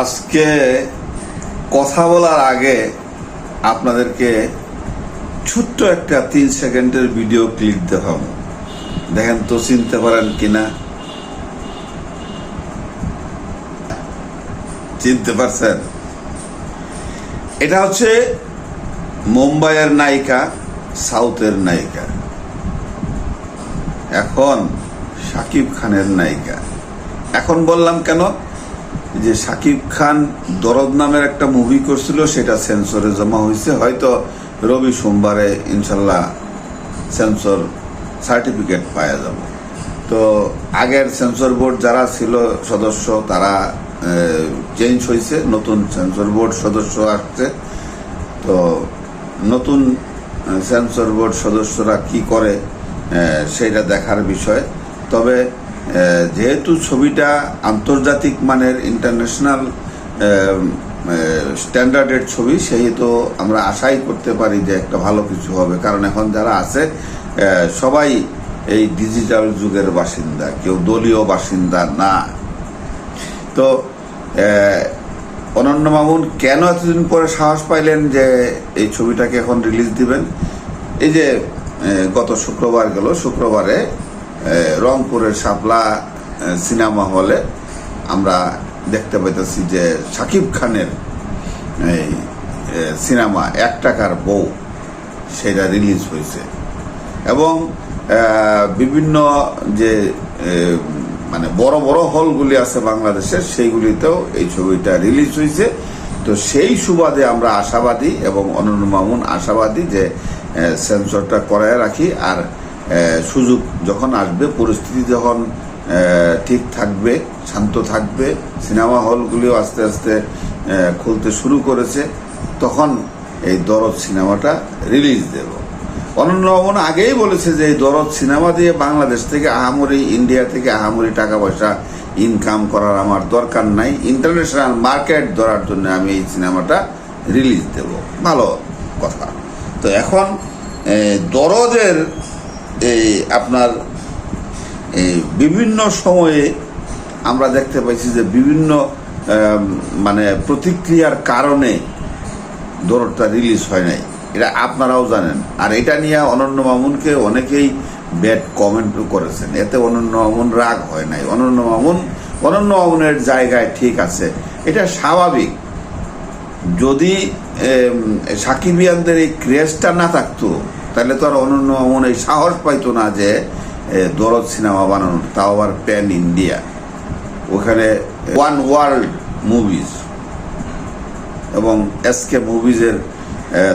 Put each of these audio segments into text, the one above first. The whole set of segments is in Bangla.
আজকে কথা বলার আগে আপনাদেরকে ছোট্ট একটা তিন সেকেন্ডের ভিডিও ক্লিপ দেখাবো দেখেন তো চিনতে পারেন কিনা? চিনতে পারছেন? এটা হচ্ছে মুম্বাইয়ের নায়িকা, সাউথের নায়িকা। এখন সাকিব খানের নায়িকা। এখন বললাম কেন? যে সাকিব খান দরদ নামের একটা মুভি করছিল, সেটা সেন্সরে জমা হয়েছে। হয়তো রবি সোমবারে ইনশাল্লাহ সেন্সর সার্টিফিকেট পাওয়া যাবে। তো আগের সেন্সর বোর্ড যারা ছিল সদস্য, তারা চেঞ্জ হয়েছে। নতুন সেন্সর বোর্ড সদস্য আসছে। তো নতুন সেন্সর বোর্ড সদস্যরা কি করে সেটা দেখার বিষয়। তবে যেহেতু ছবিটা আন্তর্জাতিক মানের ইন্টারন্যাশনাল স্ট্যান্ডার্ডের ছবি, সেহেতু আমরা আশাই করতে পারি যে একটা ভালো কিছু হবে। কারণ এখন যারা আছে সবাই এই ডিজিটাল যুগের বাসিন্দা, কেউ দলীয় বাসিন্দা না। তো অনন্য মামুন, কেন এতদিন পরে সাহস পাইলেন যে এই ছবিটাকে এখন রিলিজ দিবেন? এই যে গত শুক্রবার গেল, শুক্রবারে রংপুরের শাপলা সিনেমা হলে আমরা দেখতে পাইতেছি যে সাকিব খানের এই সিনেমা এক টাকার বউ, সেটা রিলিজ হয়েছে। এবং বিভিন্ন যে মানে বড় বড় হলগুলি আছে বাংলাদেশের, সেইগুলিতেও এই ছবিটা রিলিজ হয়েছে। তো সেই সুবাদে আমরা আশাবাদী এবং অনন্য মামুন আশাবাদী যে সেন্সরটা করায় রাখি। আর সুযোগ যখন আসবে, পরিস্থিতি যখন ঠিক থাকবে, শান্ত থাকবে, সিনেমা হলগুলিও আস্তে আস্তে খুলতে শুরু করেছে, তখন এই দরদ সিনেমাটা রিলিজ দেব। অনন্য রমন আগেই বলেছে যে এই দরদ সিনেমা দিয়ে বাংলাদেশ থেকে আহামরি, ইন্ডিয়া থেকে আহামরি টাকা পয়সা ইনকাম করার আমার দরকার নাই। ইন্টারন্যাশনাল মার্কেট ধরার জন্য আমি এই সিনেমাটা রিলিজ দেব। ভালো কথা। তো এখন দরদের এই আপনার বিভিন্ন সময়ে আমরা দেখতে পাইছি যে বিভিন্ন মানে প্রতিক্রিয়ার কারণে দরদটা রিলিজ হয় নাই। এটা আপনারাও জানেন। আর এটা নিয়ে অনন্য মামুনকে অনেকেই ব্যাড কমেন্ট করেছেন। এতে অনন্য মামুন রাগ হয় নাই। অনন্য মামুন, অনন্য মামুনের জায়গায় ঠিক আছে। এটা স্বাভাবিক। যদি সাকিবিয়ানদের এই ক্রেজটা না থাকতো তাহলে তো আর অনন্য মামুন এই সাহস পাইতো না যে দরদ সিনেমা বানানোর। তাও আবার প্যান ইন্ডিয়া। ওখানে ওয়ান ওয়ার্ল্ড মুভিজ এবং এসকে মুভিজের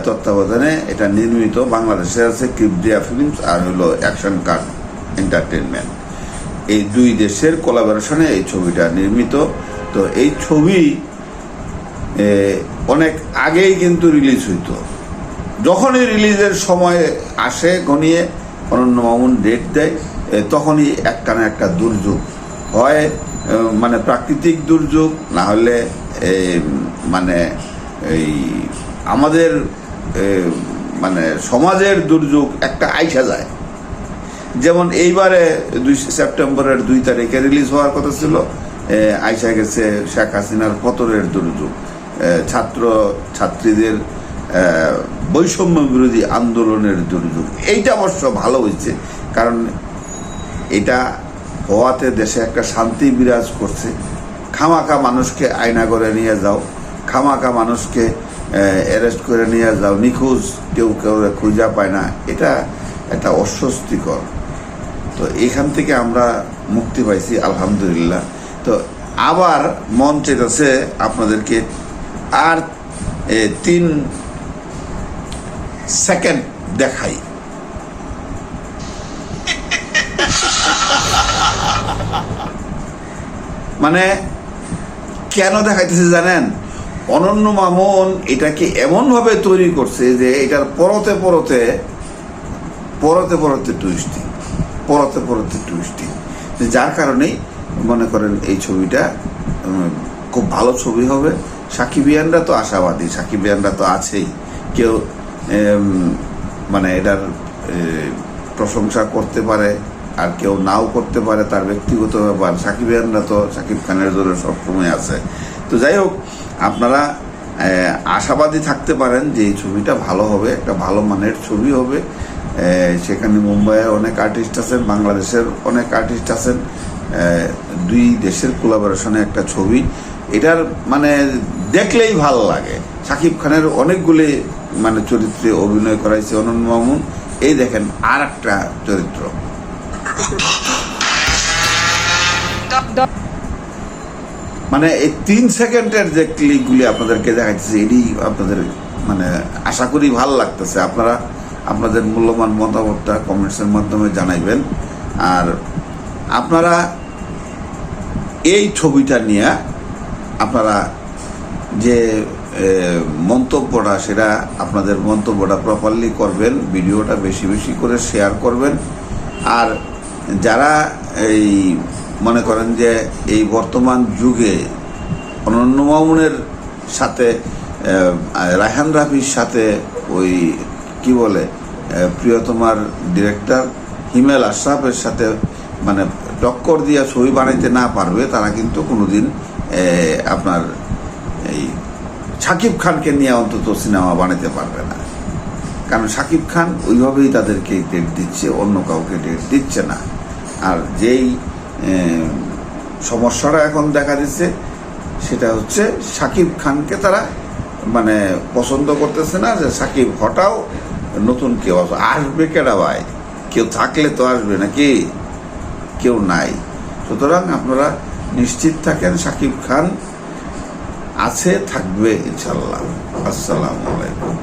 তত্ত্বাবধানে এটা নির্মিত বাংলাদেশে আছে কিবরিয়া ফিল্মস আর হলো অ্যাকশন কার্ড এন্টারটেনমেন্ট এই দুই দেশের কোলাবোরেশনে এই ছবিটা নির্মিত। তো এই ছবি অনেক আগেই কিন্তু রিলিজ হইতো। যখনই রিলিজের সময় আসে গনিয়ে অনন্য মামুন ডেট দেয় তখনই একটা না একটা দুর্যোগ হয় মানে প্রাকৃতিক দুর্যোগ, না হলে মানে এই আমাদের মানে সমাজের দুর্যোগ একটা আইসা যায়। যেমন এইবারে দুই সেপ্টেম্বরের দুই তারিখে রিলিজ হওয়ার কথা ছিল আইসা গেছে শেখ হাসিনার পতনের দুর্যোগ। ছাত্র ছাত্রীদের বৈষম্য বিরোধী আন্দোলনের দুর্যোগ। এইটা অবশ্য ভালো হয়েছে, কারণ এটা হওয়াতে দেশে একটা শান্তি বিরাজ করছে। খামাখা মানুষকে আয়না করে নিয়ে যাও, খামাখা মানুষকে অ্যারেস্ট করে নিয়ে যাও, নিখোঁজ কেউ কেউ খুঁজা পায় না। এটা একটা অস্বস্তিকর। তো এখান থেকে আমরা মুক্তি পাইছি, আলহামদুলিল্লাহ। তো আবার মন চেতেছে আপনাদেরকে। আর তিন সেকেন্ড দেখাই। মানে কেন দেখাইতেছে জানেন? অনন্য মামুন এটাকে এমনভাবে তৈরি করছে যে এটার পরতে পরতে পরতে পরতে টুইস্টিং পরতে পরতে টুইস্টিং যার কারণেই মনে করেন এই ছবিটা খুব ভালো ছবি হবে। সাকিবিয়ানরা তো আশাবাদী সাকিবিয়ানরা তো আছেই। কেউ মানে এটার প্রশংসা করতে পারে, আর কেউ নাও করতে পারে, তার ব্যক্তিগত ব্যাপার। সাকিবিয়ানরা তো, সাকিব খানের জন্য সবসময় আছে। তো যাই হোক, আপনারা আশাবাদী থাকতে পারেন যে এই ছবিটা ভালো হবে, একটা ভালো মানের ছবি হবে। সেখানে মুম্বাইয়ের অনেক আর্টিস্ট আছেন, বাংলাদেশের অনেক আর্টিস্ট আছেন। দুই দেশের কোলাবোরেশনে একটা ছবি। এটার মানে দেখলেই ভালো লাগে। শাকিব খানের অনেকগুলি মানে চরিত্রে অভিনয় করাইছে অনন্য মামুন। এই দেখেন আর একটা চরিত্র। মানে এই তিন সেকেন্ডের যে ক্লিকগুলি আপনাদেরকে দেখাচ্ছে এটি আপনাদের মানে আশা করি ভালো লাগতেছে। আপনারা আপনাদের মূল্যবান মতামতটা কমেন্টসের মাধ্যমে জানাইবেন। আর আপনারা এই ছবিটা নিয়ে আপনারা যে মন্তব্যটা সেটা আপনাদের মন্তব্যটা প্রপারলি করবেন, ভিডিওটা বেশি বেশি করে শেয়ার করবেন। আর যারা এই মনে করেন যে এই বর্তমান যুগে অনন্য মামুনের সাথে রায়হান রাফির সাথে ওই কি বলে প্রিয়তমার ডিরেক্টর হিমেল আশরাফের সাথে মানে টক্কর দিয়ে ছবি বানাইতে না পারবে, তারা কিন্তু কোনোদিন আপনার এই শাকিব খানকে নিয়ে অন্তত সিনেমা বানাতে পারবে না। কারণ শাকিব খান ওইভাবেই তাদেরকে ডেট দিচ্ছে, অন্য কাউকে ডেট দিচ্ছে না। আর যেই সমস্যাটা এখন দেখা দিচ্ছে, সেটা হচ্ছে শাকিব খানকে তারা মানে পছন্দ করতেছে না যে শাকিব হটাও নতুন কেউ আসবে। কেডা ভাই? কেউ থাকলে তো আসবে নাকি? কেউ নাই। সুতরাং আপনারা নিশ্চিত থাকেন শাকিব খান আছে থাকবে ইনশাল্লাহ আসসালামু আলাইকুম।